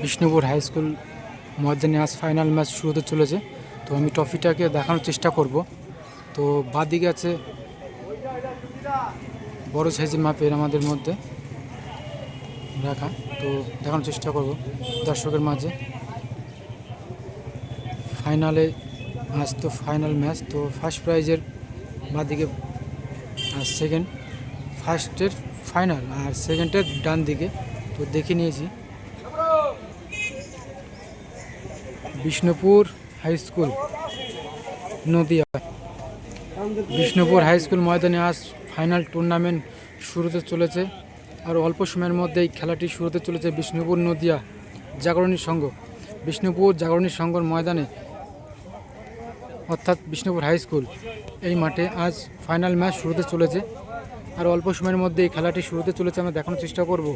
Bishnupur high school ময়দানে আজ final match শুরু হতে চলেছে। তো আমি ট্রফিটাকে দেখানোর চেষ্টা করব। তো বাদিকে আছে বড় সাইজের মাপের আমাদের মধ্যে রাখা। তো দেখানোর চেষ্টা করব দর্শকের মাঝে। ফাইনালে আজ তো ফাইনাল ম্যাচ তো ফার্স্ট প্রাইজের বাদিকে আর সেকেন্ড ফার্স্টের ফাইনাল আর সেকেন্ডের ডান দিকে। তো দেখে নিয়েছি। Bishnupur high school Nadia. Bishnupur high school ময়দানে আজ ফাইনাল টুর্নামেন্ট শুরুতে চলেছে। আর অল্প সময়ের মধ্যে এই খেলাটি শুরুতে চলেছে বিষ্ণুপুর, নদিয়া, জাগরণী সংঘ। বিষ্ণুপুর জাগরণী সংঘর ময়দানে, অর্থাৎ বিষ্ণুপুর হাই স্কুল এই মাঠে আজ ফাইনাল ম্যাচ শুরুতে চলেছে। আর অল্প সময়ের মধ্যে এই খেলাটি শুরুতে চলেছে আমরা দেখানোর চেষ্টা করব।